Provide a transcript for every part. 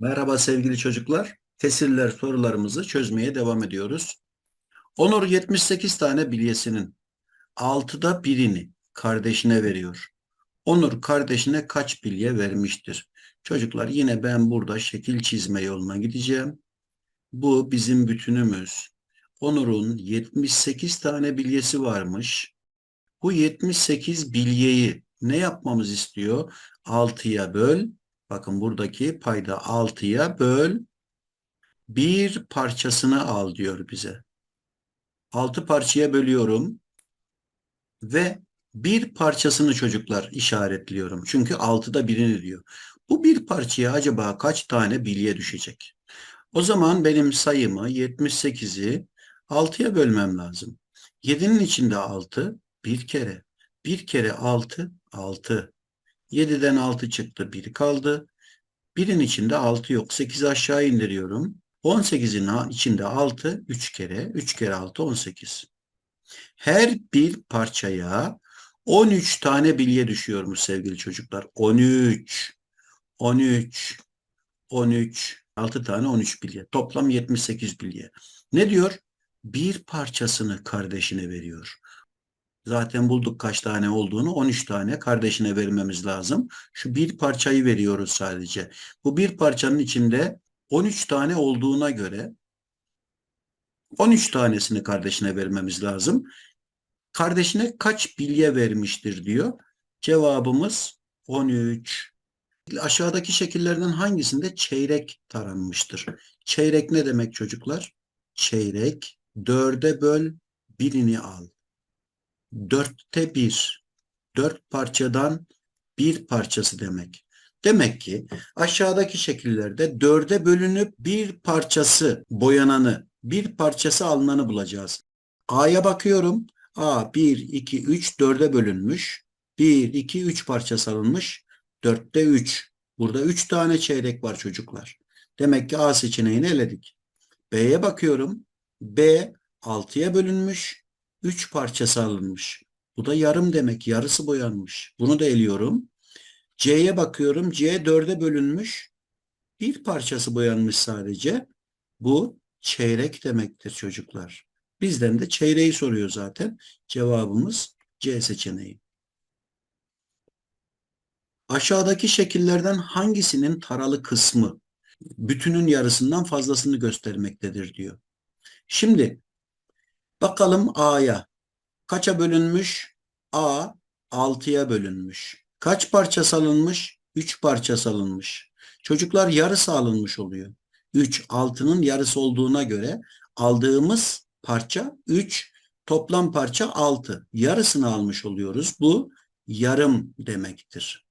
Merhaba sevgili çocuklar. Tesirler sorularımızı çözmeye devam ediyoruz. Onur 78 tane bilyesinin 6'da birini kardeşine veriyor. Onur kardeşine kaç bilye vermiştir? Çocuklar yine ben burada şekil çizme yoluna gideceğim. Bu bizim bütünümüz. Onur'un 78 tane bilyesi varmış. Bu 78 bilyeyi ne yapmamız istiyor? 6'ya böl. Bakın buradaki payda 6'ya böl. Bir parçasını al diyor bize. 6 parçaya bölüyorum. Ve bir parçasını çocuklar işaretliyorum. Çünkü 6'da birini diyor. Bu bir parçaya acaba kaç tane bilye düşecek? O zaman benim sayımı 78'i 6'ya bölmem lazım. 7'nin içinde 6 bir kere. Bir kere 6 6. 7'den 6 çıktı 1 kaldı. 1'in içinde 6 yok. 8'i aşağı indiriyorum. 18'in içinde 6 3 kere. 3 kere 6 18. Her bir parçaya 13 tane bilye düşüyormuş sevgili çocuklar. 13 13 13 6 tane 13 bilye. Toplam 78 bilye. Ne diyor? Bir parçasını kardeşine veriyor. Zaten bulduk kaç tane olduğunu. 13 tane kardeşine vermemiz lazım. Şu bir parçayı veriyoruz sadece. Bu bir parçanın içinde 13 tane olduğuna göre 13 tanesini kardeşine vermemiz lazım. Kardeşine kaç bilye vermiştir diyor. Cevabımız 13. Aşağıdaki şekillerden hangisinde çeyrek taranmıştır? Çeyrek ne demek çocuklar? Çeyrek dörde böl birini al. Dörtte bir. Dört parçadan bir parçası demek. Demek ki aşağıdaki şekillerde dörde bölünüp bir parçası boyananı, bir parçası alınanı bulacağız. A'ya bakıyorum. A 1, 2, 3 dörde bölünmüş. 1, 2, 3 parçası alınmış. Dörtte 3. Burada 3 tane çeyrek var çocuklar. Demek ki A seçeneğini eledik. B'ye bakıyorum. B 6'ya bölünmüş. 3 parçası alınmış. Bu da yarım demek. Yarısı boyanmış. Bunu da eliyorum. C'ye bakıyorum. C 4'e bölünmüş. Bir parçası boyanmış sadece. Bu çeyrek demektir çocuklar. Bizden de çeyreği soruyor zaten. Cevabımız C seçeneği. Aşağıdaki şekillerden hangisinin taralı kısmı bütünün yarısından fazlasını göstermektedir diyor. Şimdi bakalım A'ya. Kaça bölünmüş? A 6'ya bölünmüş. Kaç parça salınmış? 3 parça salınmış. Çocuklar yarısı alınmış oluyor. 3 6'nın yarısı olduğuna göre aldığımız parça 3 toplam parça 6. Yarısını almış oluyoruz. Bu yarım demektir.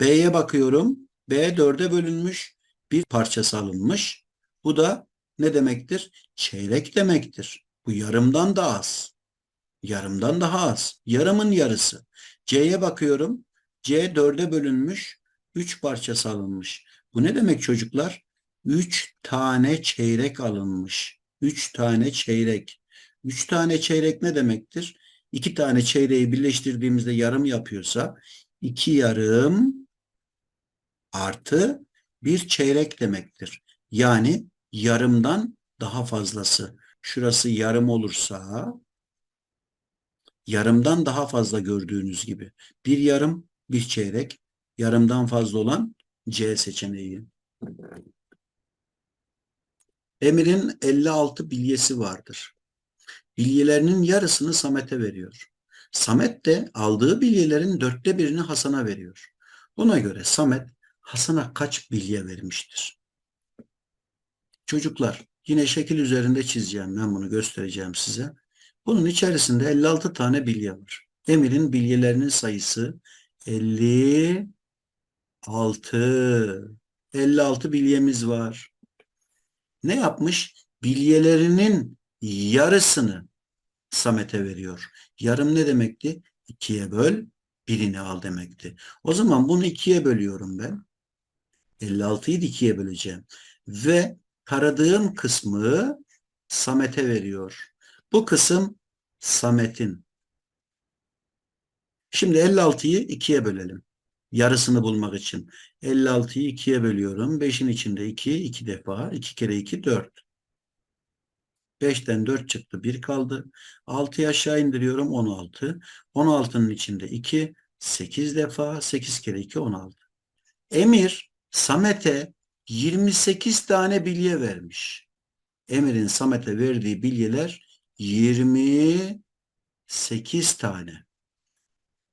B'ye bakıyorum. B 4'e bölünmüş. Bir parçası alınmış. Bu da ne demektir? Çeyrek demektir. Bu yarımdan da az. Yarımdan daha az. Yarımın yarısı. C'ye bakıyorum. C 4'e bölünmüş. 3 parçası alınmış. Bu ne demek çocuklar? 3 tane çeyrek alınmış. 3 tane çeyrek. 3 tane çeyrek ne demektir? 2 tane çeyreği birleştirdiğimizde yarım yapıyorsa 2 yarım artı bir çeyrek demektir. Yani yarımdan daha fazlası. Şurası yarım olursa yarımdan daha fazla gördüğünüz gibi. Bir yarım, bir çeyrek. Yarımdan fazla olan C seçeneği. Emir'in 56 bilyesi vardır. Bilyelerinin yarısını Samet'e veriyor. Samet de aldığı bilyelerin dörtte birini Hasan'a veriyor. Buna göre Samet Hasan'a kaç bilye vermiştir? Çocuklar yine şekil üzerinde çizeceğim ben bunu göstereceğim size. Bunun içerisinde 56 tane bilye var. Emir'in bilyelerinin sayısı 56. 56 bilyemiz var. Ne yapmış? Bilyelerinin yarısını Samet'e veriyor. Yarım ne demekti? İkiye böl, birini al demekti. O zaman bunu ikiye bölüyorum ben. 56'yı ikiye böleceğim. Ve taradığım kısmı Samet'e veriyor. Bu kısım Samet'in. Şimdi 56'yı ikiye bölelim. Yarısını bulmak için. 56'yı 2'ye bölüyorum. 5'in içinde 2, 2 defa. 2 kere 2, 4. 5'ten 4 çıktı. 1 kaldı. 6'yı aşağı indiriyorum. 16. 16'nın içinde 2, 8 defa. 8 kere 2, 16. Emir Samet'e 28 tane bilye vermiş. Emir'in Samet'e verdiği bilyeler 28 tane.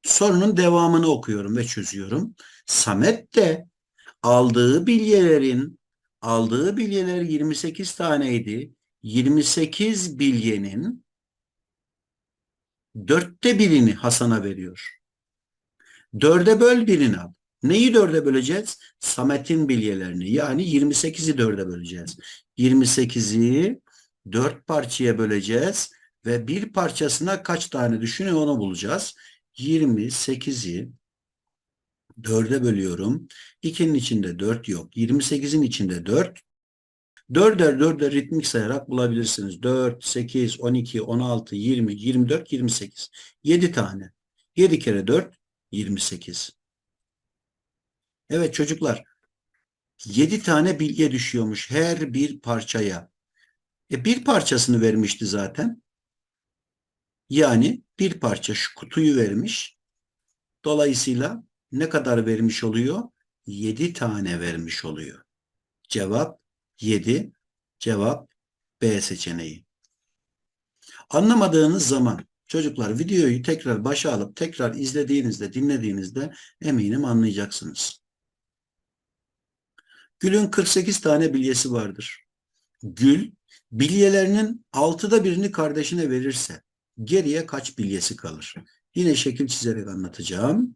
Sorunun devamını okuyorum ve çözüyorum. Samet de aldığı bilyelerin aldığı bilyeler 28 taneydi. 28 bilyenin dörtte birini Hasan'a veriyor. Dörde böl birini al. Neyi dörde böleceğiz? Samet'in bilyelerini. Yani 28'i dörde böleceğiz. 28'i dört parçaya böleceğiz ve bir parçasına kaç tane düşünüyor onu bulacağız. 28'i 4'e bölüyorum. 2'nin içinde 4 yok. 28'in içinde 4. 4'er 4'er ritmik sayarak bulabilirsiniz. 4, 8, 12, 16, 20, 24, 28. 7 tane. 7 kere 4, 28. Evet çocuklar. 7 tane bilge düşüyormuş her bir parçaya. E bir parçasını vermişti zaten. Yani bir parça şu kutuyu vermiş. Dolayısıyla ne kadar vermiş oluyor? 7 tane vermiş oluyor. Cevap 7. Cevap B seçeneği. Anlamadığınız zaman çocuklar videoyu tekrar başa alıp tekrar izlediğinizde, dinlediğinizde eminim anlayacaksınız. Gül'ün 48 tane bilyesi vardır. Gül bilyelerinin altıda birini kardeşine verirse geriye kaç bilyesi kalır? Yine şekil çizerek anlatacağım.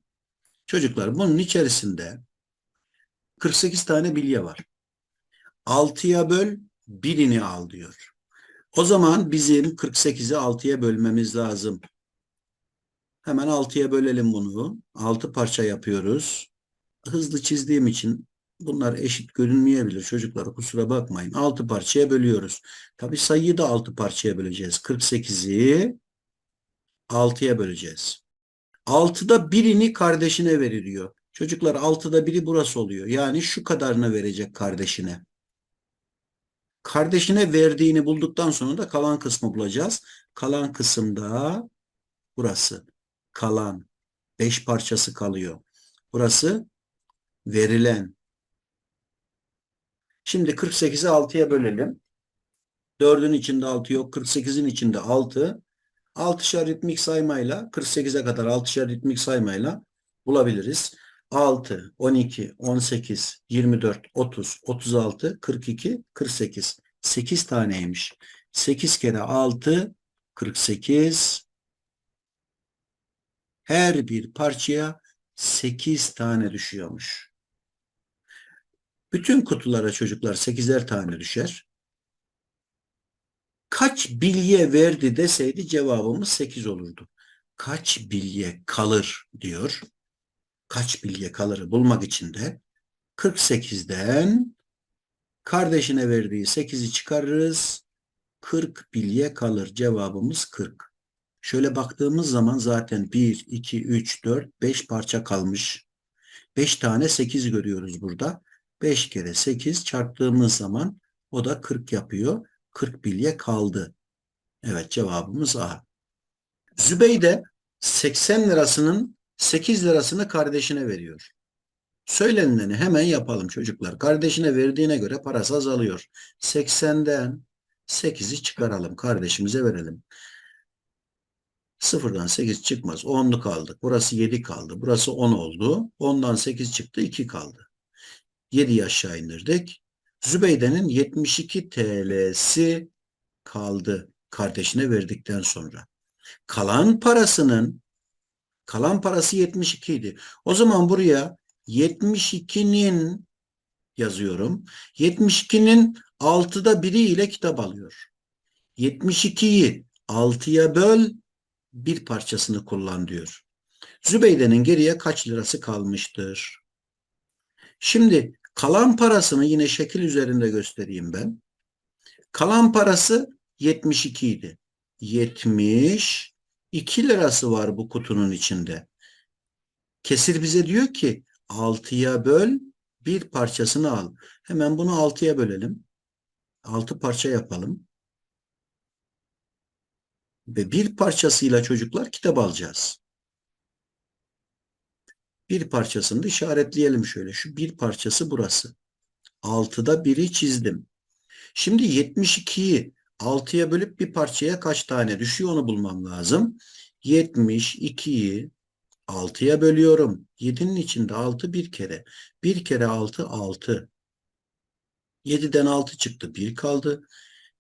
Çocuklar bunun içerisinde 48 tane bilye var. 6'ya böl birini al diyor. O zaman bizim 48'i 6'ya bölmemiz lazım. Hemen 6'ya bölelim bunu. 6 parça yapıyoruz. Hızlı çizdiğim için bunlar eşit görünmeyebilir çocuklar kusura bakmayın. 6 parçaya bölüyoruz. Tabi sayıyı da 6 parçaya böleceğiz. 48'i 6'ya böleceğiz. 6'da birini kardeşine veriliyor. Çocuklar 6'da biri burası oluyor. Yani şu kadarını verecek kardeşine. Kardeşine verdiğini bulduktan sonra da kalan kısmı bulacağız. Kalan kısımda burası. Kalan. 5 parçası kalıyor. Burası verilen. Şimdi 48'i 6'ya bölelim. 4'ün içinde 6 yok. 48'in içinde 6. 6'şar ritmik saymayla 48'e kadar 6'şar ritmik saymayla bulabiliriz. 6, 12, 18, 24, 30, 36, 42, 48. 8 taneymiş. 8 kere 6, 48. Her bir parçaya 8 tane düşüyormuş. Bütün kutulara çocuklar 8'er tane düşer. Kaç bilye verdi deseydi cevabımız 8 olurdu. Kaç bilye kalır diyor. Kaç bilye kalırı bulmak için de 48'den kardeşine verdiği 8'i çıkarırız. 40 bilye kalır. Cevabımız 40. Şöyle baktığımız zaman zaten 1, 2, 3, 4, 5 parça kalmış. 5 tane 8 görüyoruz burada. 5 kere 8 çarptığımız zaman o da 40 yapıyor. 40 bilye kaldı. Evet cevabımız A. Zübeyde 80 lirasının 8 lirasını kardeşine veriyor. Söylenileni hemen yapalım çocuklar. Kardeşine verdiğine göre parası azalıyor. 80'den 8'i çıkaralım. Kardeşimize verelim. Sıfırdan 8 çıkmaz. 10'lu kaldı. Burası 7 kaldı. Burası 10 oldu. 10'dan 8 çıktı. 2 kaldı. 7'yi aşağı indirdik. Zübeyde'nin 72 TL'si kaldı kardeşine verdikten sonra. Kalan parasının kalan parası 72 idi. O zaman buraya 72'nin yazıyorum. 72'nin 6'da biri ile kitap alıyor. 72'yi 6'ya böl bir parçasını kullan diyor. Zübeyde'nin geriye kaç lirası kalmıştır? Şimdi kalan parasını yine şekil üzerinde göstereyim ben. Kalan parası 72 idi. 72 lirası var bu kutunun içinde. Kesir bize diyor ki 6'ya böl, bir parçasını al. Hemen bunu 6'ya bölelim. 6 parça yapalım. Ve bir parçasıyla çocuklar kitap alacağız. Bir parçasını da işaretleyelim şöyle. Şu bir parçası burası. 6'da biri çizdim. Şimdi 72'yi 6'ya bölüp bir parçaya kaç tane düşüyor onu bulmam lazım. 72'yi 6'ya bölüyorum. 7'nin içinde 6 bir kere. Bir kere 6 6. 7'den 6 çıktı. 1 kaldı.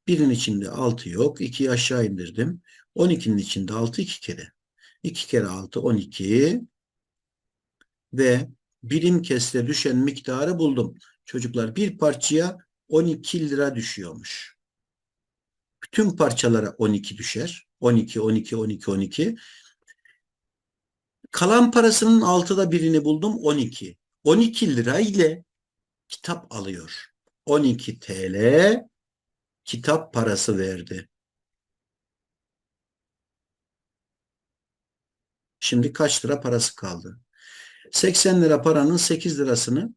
1'in içinde 6 yok. 2'yi aşağı indirdim. 12'nin içinde 6 2 kere. 2 kere 6 12 ve birim kesre düşen miktarı buldum. Çocuklar bir parçaya 12 lira düşüyormuş. Bütün parçalara 12 düşer. 12, 12, 12, 12. Kalan parasının altıda birini buldum 12. 12 lira ile kitap alıyor. 12 TL kitap parası verdi. Şimdi kaç lira parası kaldı? 80 lira paranın 8 lirasını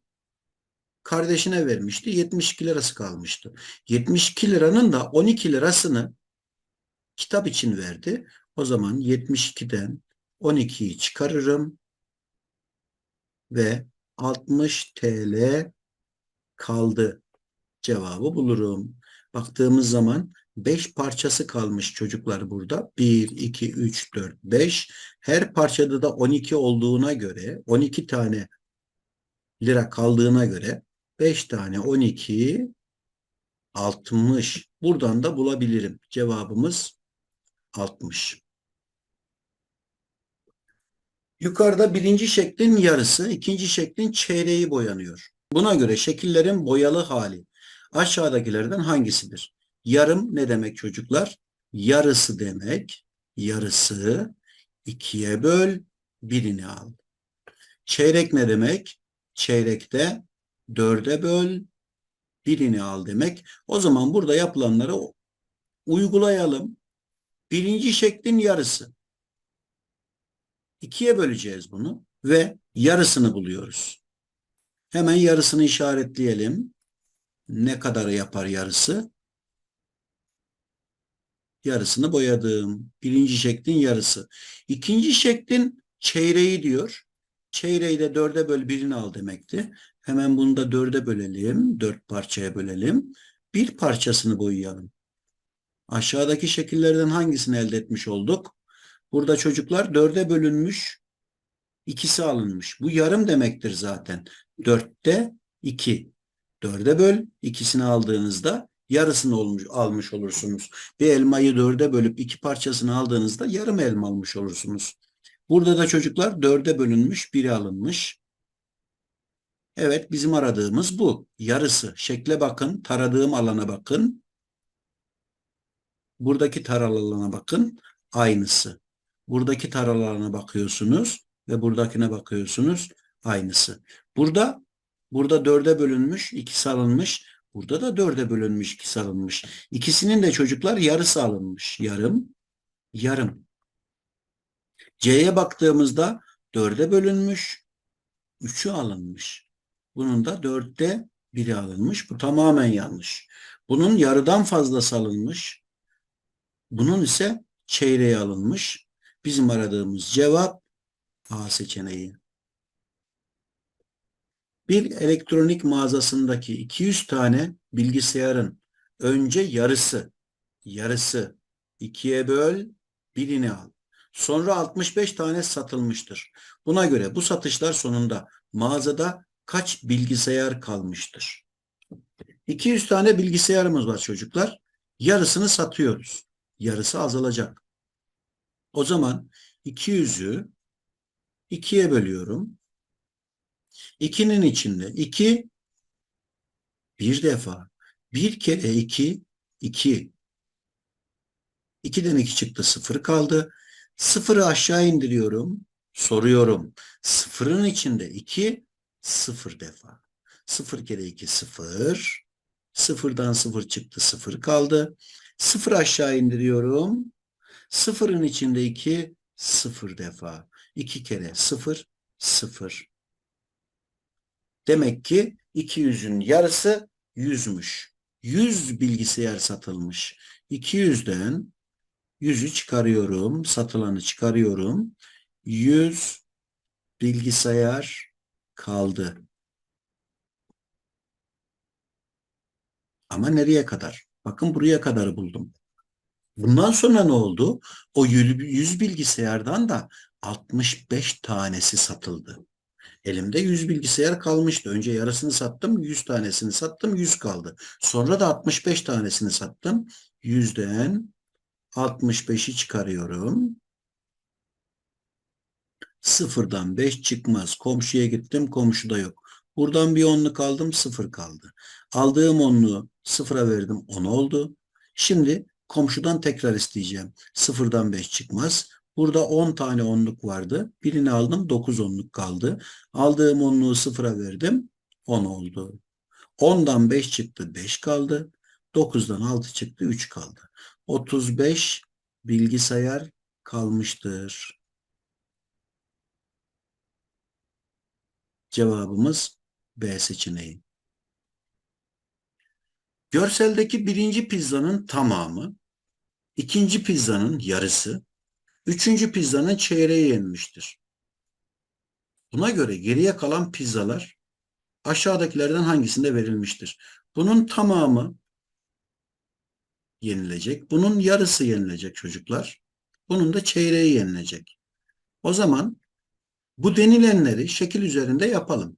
kardeşine vermişti. 72 lirası kalmıştı. 72 liranın da 12 lirasını kitap için verdi. O zaman 72'den 12'yi çıkarırım ve 60 TL kaldı. Cevabı bulurum. Baktığımız zaman 5 parçası kalmış çocuklar burada. 1, 2, 3, 4, 5. Her parçada da 12 olduğuna göre 12 tane lira kaldığına göre 5 tane 12 60. Buradan da bulabilirim. Cevabımız 60. Yukarıda birinci şeklin yarısı, ikinci şeklin çeyreği boyanıyor. Buna göre şekillerin boyalı hali aşağıdakilerden hangisidir? Yarım ne demek çocuklar? Yarısı demek. Yarısı ikiye böl, birini al. Çeyrek ne demek? Çeyrekte dörde böl, birini al demek. O zaman burada yapılanları uygulayalım. Birinci şeklin yarısı. İkiye böleceğiz bunu ve yarısını buluyoruz. Hemen yarısını işaretleyelim. Ne kadar yapar yarısı? Yarısını boyadım. Birinci şeklin yarısı. İkinci şeklin çeyreği diyor. Çeyreği de dörde böl birini al demekti. Hemen bunu da dörde bölelim. Dört parçaya bölelim. Bir parçasını boyayalım. Aşağıdaki şekillerden hangisini elde etmiş olduk? Burada çocuklar dörde bölünmüş. ikisi alınmış. Bu yarım demektir zaten. Dörtte iki. Dörde böl. ikisini aldığınızda yarısını olmuş, almış olursunuz. Bir elmayı dörde bölüp iki parçasını aldığınızda yarım elma almış olursunuz. Burada da çocuklar dörde bölünmüş, biri alınmış. Evet bizim aradığımız bu. Yarısı. Şekle bakın, taradığım alana bakın. Buradaki taralı alana bakın. Aynısı. Buradaki taralı alana bakıyorsunuz ve buradakine bakıyorsunuz. Aynısı. Burada burada dörde bölünmüş, ikisi alınmış. Burada da dörde bölünmüş, ikisi alınmış. İkisinin de çocuklar yarısı alınmış. Yarım, yarım. C'ye baktığımızda dörde bölünmüş, üçü alınmış. Bunun da dörtte biri alınmış. Bu tamamen yanlış. Bunun yarıdan fazlası alınmış. Bunun ise çeyreği alınmış. Bizim aradığımız cevap A seçeneği. Bir elektronik mağazasındaki 200 tane bilgisayarın önce yarısı, yarısı ikiye böl, birini al. Sonra 65 tane satılmıştır. Buna göre bu satışlar sonunda mağazada kaç bilgisayar kalmıştır? 200 tane bilgisayarımız var çocuklar. Yarısını satıyoruz. Yarısı azalacak. O zaman 200'ü 2'ye bölüyorum. 2'nin içinde 2 bir defa. Bir kere 2 2. 2'den 2 çıktı 0 kaldı. Sıfırı aşağı indiriyorum. Soruyorum. Sıfırın içinde 2 sıfır defa. Sıfır kere 2 sıfır. Sıfırdan sıfır çıktı sıfır kaldı. Sıfır aşağı indiriyorum. Sıfırın içinde 2 sıfır defa. 2 kere sıfır sıfır. Demek ki 200'ün yarısı 100'müş. 100 bilgisayar satılmış. 200'den 100'ü çıkarıyorum. Satılanı çıkarıyorum. 100 bilgisayar kaldı. Ama nereye kadar? Bakın buraya kadar buldum. Bundan sonra ne oldu? O 100 bilgisayardan da 65 tanesi satıldı. Elimde 100 bilgisayar kalmıştı. Önce yarısını sattım, 100 tanesini sattım, 100 kaldı. Sonra da 65 tanesini sattım. 100'den 65'i çıkarıyorum. Sıfırdan 5 çıkmaz. Komşuya gittim, komşuda yok. Buradan bir onluk aldım, sıfır kaldı. Aldığım onluğu sıfıra verdim, 10 oldu. Şimdi komşudan tekrar isteyeceğim. Sıfırdan 5 çıkmaz. Burada 10 tane onluk vardı. Birini aldım 9 onluk kaldı. Aldığım onluğu sıfıra verdim. 10 oldu. 10'dan 5 çıktı 5 kaldı. 9'dan 6 çıktı 3 kaldı. 35 bilgisayar kalmıştır. Cevabımız B seçeneği. Görseldeki birinci pizzanın tamamı, ikinci pizzanın yarısı, üçüncü pizzanın çeyreği yenmiştir. Buna göre geriye kalan pizzalar aşağıdakilerden hangisinde verilmiştir? Bunun tamamı yenilecek. Bunun yarısı yenilecek çocuklar. Bunun da çeyreği yenilecek. O zaman bu denilenleri şekil üzerinde yapalım.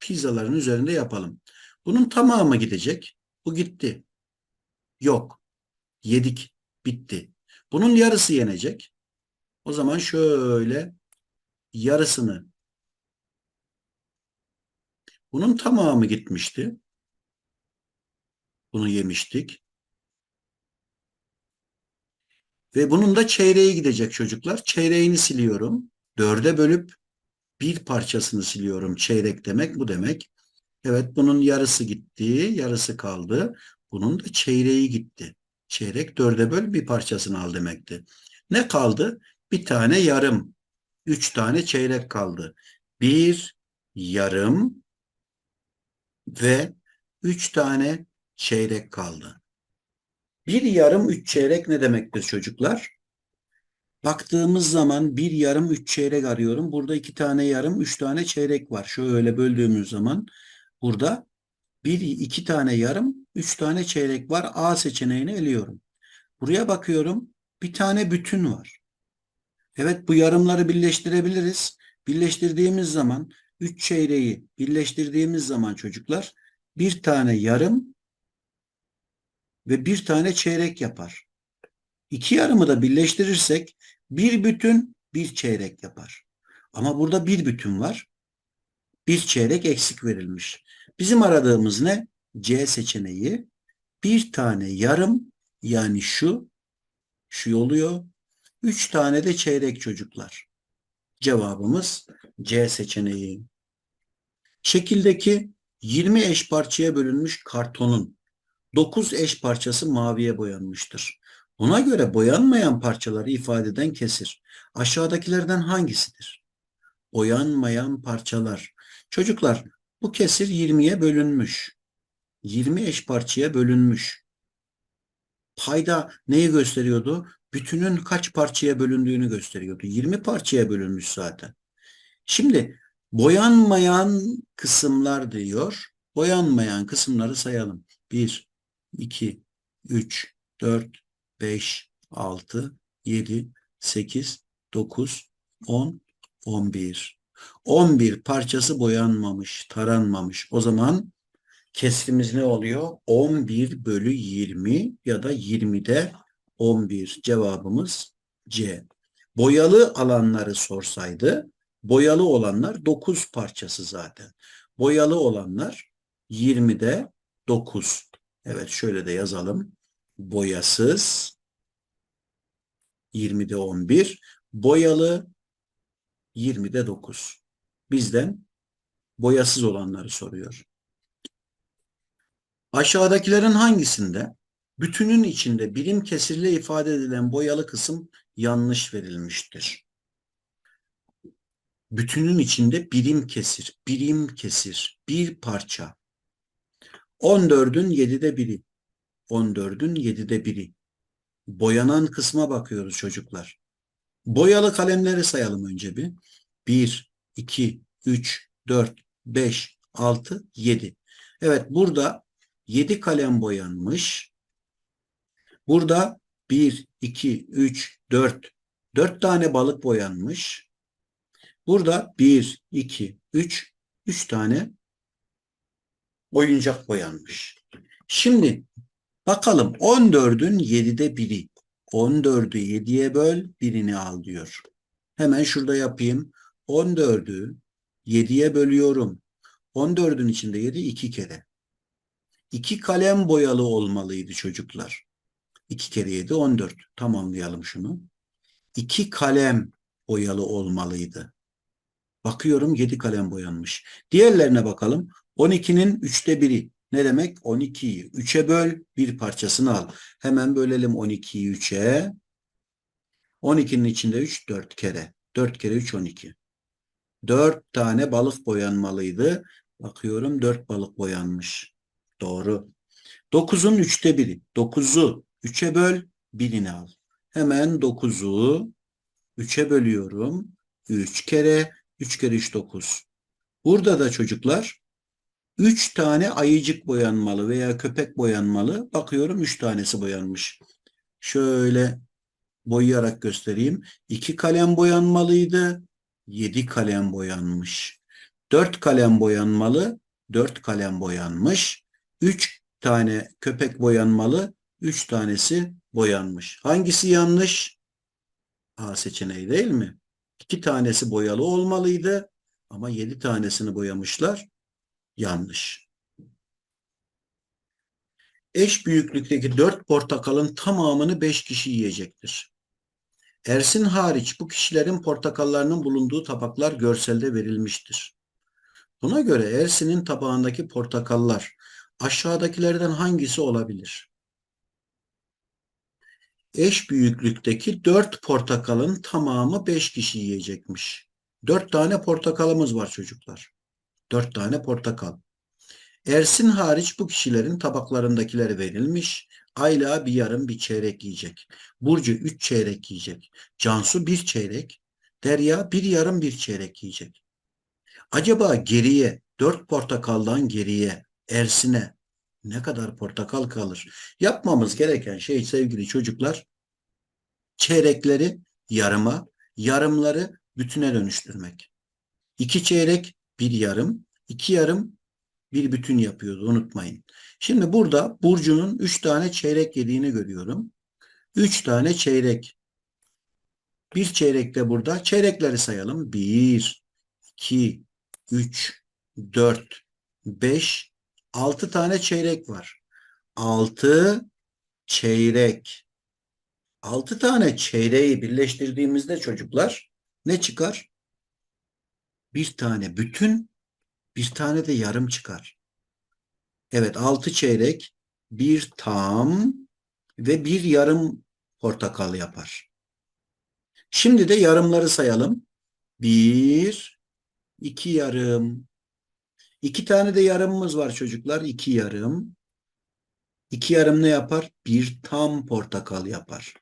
Pizzaların üzerinde yapalım. Bunun tamamı gidecek. Bu gitti. Yok. Yedik. Bitti. Bunun yarısı yenecek. O zaman şöyle yarısını bunun tamamı gitmişti. Bunu yemiştik. Ve bunun da çeyreği gidecek çocuklar. Çeyreğini siliyorum. Dörde bölüp bir parçasını siliyorum. Çeyrek demek bu demek. Evet bunun yarısı gitti. Yarısı kaldı. Bunun da çeyreği gitti. Çeyrek dörde böl bir parçasını al demekti. Ne kaldı? Bir tane yarım. Üç tane çeyrek kaldı. Bir yarım ve üç tane çeyrek kaldı. Bir yarım üç çeyrek ne demektir çocuklar? Baktığımız zaman bir yarım üç çeyrek arıyorum. Burada iki tane yarım üç tane çeyrek var. Şöyle böldüğümüz zaman burada bir iki tane yarım üç tane çeyrek var. A seçeneğini eliyorum. Buraya bakıyorum. Bir tane bütün var. Evet bu yarımları birleştirebiliriz. Birleştirdiğimiz zaman üç çeyreği birleştirdiğimiz zaman çocuklar bir tane yarım ve bir tane çeyrek yapar. İki yarımı da birleştirirsek bir bütün bir çeyrek yapar. Ama burada bir bütün var. Bir çeyrek eksik verilmiş. Bizim aradığımız ne? C seçeneği. Bir tane yarım yani şu şu oluyor. Üç tane de çeyrek çocuklar. Cevabımız C seçeneği. Şekildeki 20 eş parçaya bölünmüş kartonun 9 eş parçası maviye boyanmıştır. Buna göre boyanmayan parçaları ifade eden kesir. Aşağıdakilerden hangisidir? Boyanmayan parçalar. Çocuklar bu kesir 20'ye bölünmüş. 20 eş parçaya bölünmüş. Payda neyi gösteriyordu? Bütünün kaç parçaya bölündüğünü gösteriyordu. 20 parçaya bölünmüş zaten. Şimdi boyanmayan kısımlar diyor. Boyanmayan kısımları sayalım. 1, 2, 3, 4, 5, 6, 7, 8, 9, 10, 11. 11 parçası boyanmamış, taranmamış. O zaman kesrimiz ne oluyor? 11 bölü 20 ya da 20'de 11. Cevabımız C. Boyalı alanları sorsaydı, boyalı olanlar 9 parçası zaten. Boyalı olanlar 20'de 9. Evet şöyle de yazalım. Boyasız 20'de 11. Boyalı 20'de 9. Bizden boyasız olanları soruyor. Aşağıdakilerin hangisinde bütünün içinde birim kesirle ifade edilen boyalı kısım yanlış verilmiştir? Bütünün içinde birim kesir, birim kesir, bir parça. 14'ün 7'de biri. 14'ün 7'de biri. Boyanan kısma bakıyoruz çocuklar. Boyalı kalemleri sayalım önce bir. 1, 2, 3, 4, 5, 6, 7. Evet burada 7 kalem boyanmış. Burada 1, 2, 3, 4, 4 tane balık boyanmış. Burada 1, 2, 3, 3 tane oyuncak boyanmış. Şimdi bakalım 14'ün 7'de biri. 14'ü 7'ye böl birini al diyor. Hemen şurada yapayım. 14'ü 7'ye bölüyorum. 14'ün içinde 7 iki kere. 2 kalem boyalı olmalıydı çocuklar. 2 kere 7 14. Tamamlayalım şunu. 2 kalem boyalı olmalıydı. Bakıyorum 7 kalem boyanmış. Diğerlerine bakalım. 12'nin 3'te biri. Ne demek? 12'yi 3'e böl, bir parçasını al. Hemen bölelim 12'yi 3'e. 12'nin içinde 3, 4 kere. 4 kere 3, 12. 4 tane balık boyanmalıydı. Bakıyorum 4 balık boyanmış. Doğru. 9'un 3'te biri. 9'u 3'e böl, birini al. Hemen 9'u 3'e bölüyorum. 3 kere, 3 kere 3, 9. Burada da çocuklar 3 tane ayıcık boyanmalı veya köpek boyanmalı. Bakıyorum 3 tanesi boyanmış. Şöyle boyayarak göstereyim. 2 kalem boyanmalıydı. 7 kalem boyanmış. 4 kalem boyanmalı. 4 kalem boyanmış. 3 tane köpek boyanmalı. 3 tanesi boyanmış. Hangisi yanlış? A seçeneği değil mi? 2 tanesi boyalı olmalıydı ama 7 tanesini boyamışlar. Yanlış. Eş büyüklükteki 4 portakalın tamamını 5 kişi yiyecektir. Ersin hariç bu kişilerin portakallarının bulunduğu tabaklar görselde verilmiştir. Buna göre Ersin'in tabağındaki portakallar aşağıdakilerden hangisi olabilir? Eş büyüklükteki 4 portakalın tamamı 5 kişi yiyecekmiş. 4 tane portakalımız var çocuklar. 4 tane portakal. Ersin hariç bu kişilerin tabaklarındakileri verilmiş. Ayla bir yarım bir çeyrek yiyecek. Burcu 3 çeyrek yiyecek. Cansu bir çeyrek. Derya bir yarım bir çeyrek yiyecek. Acaba geriye 4 portakaldan geriye Ersin'e ne kadar portakal kalır? Yapmamız gereken şey sevgili çocuklar çeyrekleri yarıma, yarımları bütüne dönüştürmek. İki çeyrek bir yarım, iki yarım bir bütün yapıyordu unutmayın. Şimdi burada Burcu'nun üç tane çeyrek yediğini görüyorum. Üç tane çeyrek. Bir çeyrek de burada. Çeyrekleri sayalım. Bir, iki, üç, dört, beş, altı tane çeyrek var. Altı çeyrek. Altı tane çeyreği birleştirdiğimizde çocuklar ne çıkar? Bir tane bütün, bir tane de yarım çıkar. Evet altı çeyrek, bir tam ve bir yarım portakal yapar. Şimdi de yarımları sayalım. Bir, iki yarım. İki tane de yarımımız var çocuklar. İki yarım. İki yarım ne yapar? Bir tam portakal yapar.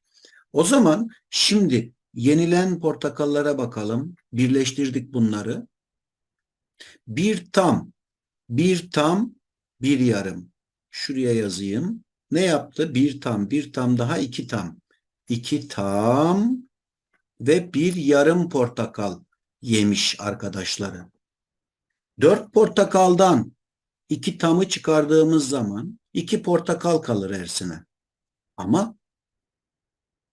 O zaman şimdi yenilen portakallara bakalım. Birleştirdik bunları. Bir tam, bir tam, bir yarım. Şuraya yazayım. Ne yaptı? Bir tam, bir tam daha iki tam. İki tam ve bir yarım portakal yemiş arkadaşları. Dört portakaldan iki tamı çıkardığımız zaman iki portakal kalır Ersin'e. Ama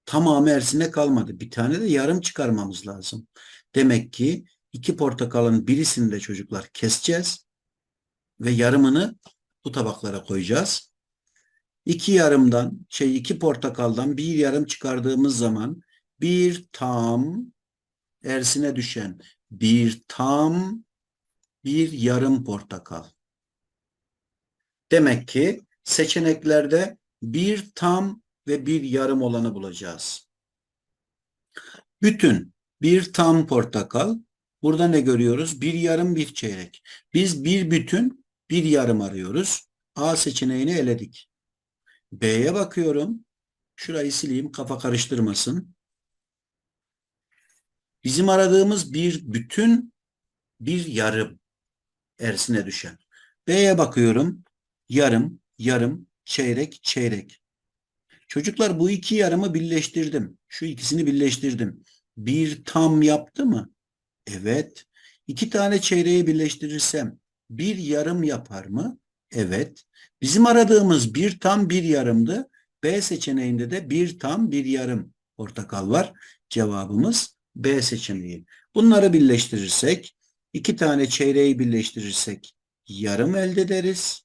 tamamı Ersin'e kalmadı. Bir tane de yarım çıkarmamız lazım. Demek ki iki portakalın birisini de çocuklar keseceğiz ve yarımını bu tabaklara koyacağız. İki yarımdan, şey iki portakaldan bir yarım çıkardığımız zaman bir tam Ersin'e düşen bir tam bir yarım portakal. Demek ki seçeneklerde bir tam ve bir yarım olanı bulacağız. Bütün bir tam portakal, Burada ne görüyoruz? Bir yarım bir çeyrek. Biz bir bütün bir yarım arıyoruz. A seçeneğini eledik. B'ye bakıyorum. Şurayı sileyim kafa karıştırmasın. Bizim aradığımız bir bütün bir yarım ersine düşen. B'ye bakıyorum. Yarım, yarım, çeyrek, çeyrek. Çocuklar bu iki yarımı birleştirdim. Şu ikisini birleştirdim. Bir tam yaptı mı? Evet. İki tane çeyreği birleştirirsem bir yarım yapar mı? Evet. Bizim aradığımız bir tam bir yarımdı. B seçeneğinde de bir tam bir yarım portakal var. Cevabımız B seçeneği. Bunları birleştirirsek, iki tane çeyreği birleştirirsek yarım elde ederiz.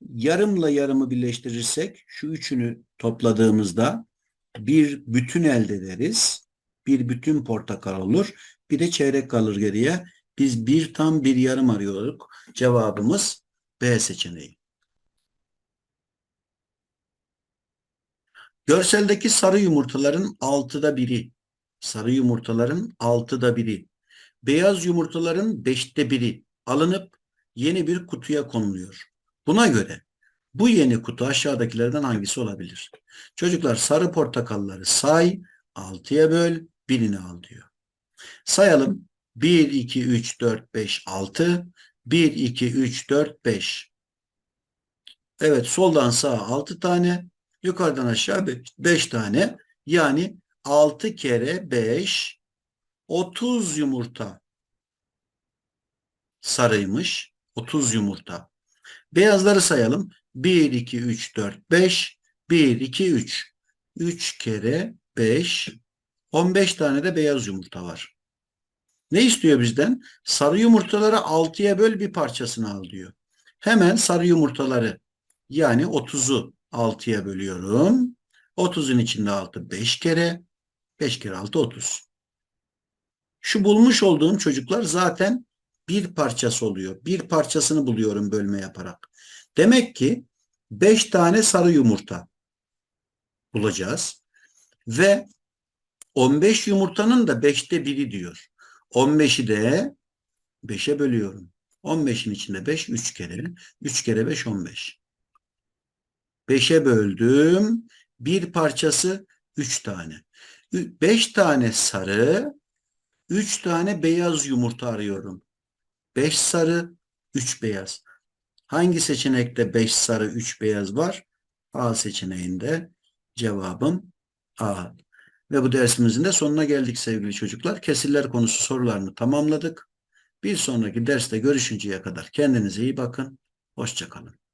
Yarımla yarımı birleştirirsek şu üçünü topladığımızda bir bütün elde ederiz. Bir bütün portakal olur. Bir de çeyrek kalır geriye. Biz bir tam bir yarım arıyorduk. Cevabımız B seçeneği. Görseldeki sarı yumurtaların altıda biri. Sarı yumurtaların altıda biri. Beyaz yumurtaların beşte biri alınıp yeni bir kutuya konuluyor. Buna göre bu yeni kutu aşağıdakilerden hangisi olabilir? Çocuklar sarı portakalları say, altıya böl, birini al diyor. Sayalım. 1, 2, 3, 4, 5, 6. 1, 2, 3, 4, 5. Evet soldan sağa 6 tane. Yukarıdan aşağı 5 tane. Yani 6 kere 5 30 yumurta sarıymış. 30 yumurta. Beyazları sayalım. 1, 2, 3, 4, 5. 1, 2, 3. 3 kere 5. 15 tane de beyaz yumurta var. Ne istiyor bizden? Sarı yumurtaları 6'ya böl bir parçasını al diyor. Hemen sarı yumurtaları yani 30'u 6'ya bölüyorum. 30'un içinde 6 5 kere. 5 kere 6 30. Şu bulmuş olduğum çocuklar zaten bir parçası oluyor. Bir parçasını buluyorum bölme yaparak. Demek ki 5 tane sarı yumurta bulacağız. Ve 15 yumurtanın da 5'te biri diyor. 15'i de 5'e bölüyorum. 15'in içinde 5 3 kere. 3 kere 5 15. 5'e böldüm. Bir parçası 3 tane. 5 tane sarı, 3 tane beyaz yumurta arıyorum. 5 sarı, 3 beyaz. Hangi seçenekte 5 sarı, 3 beyaz var? A seçeneğinde cevabım A. Ve bu dersimizin de sonuna geldik sevgili çocuklar. Kesirler konusu sorularını tamamladık. Bir sonraki derste görüşünceye kadar kendinize iyi bakın. Hoşçakalın.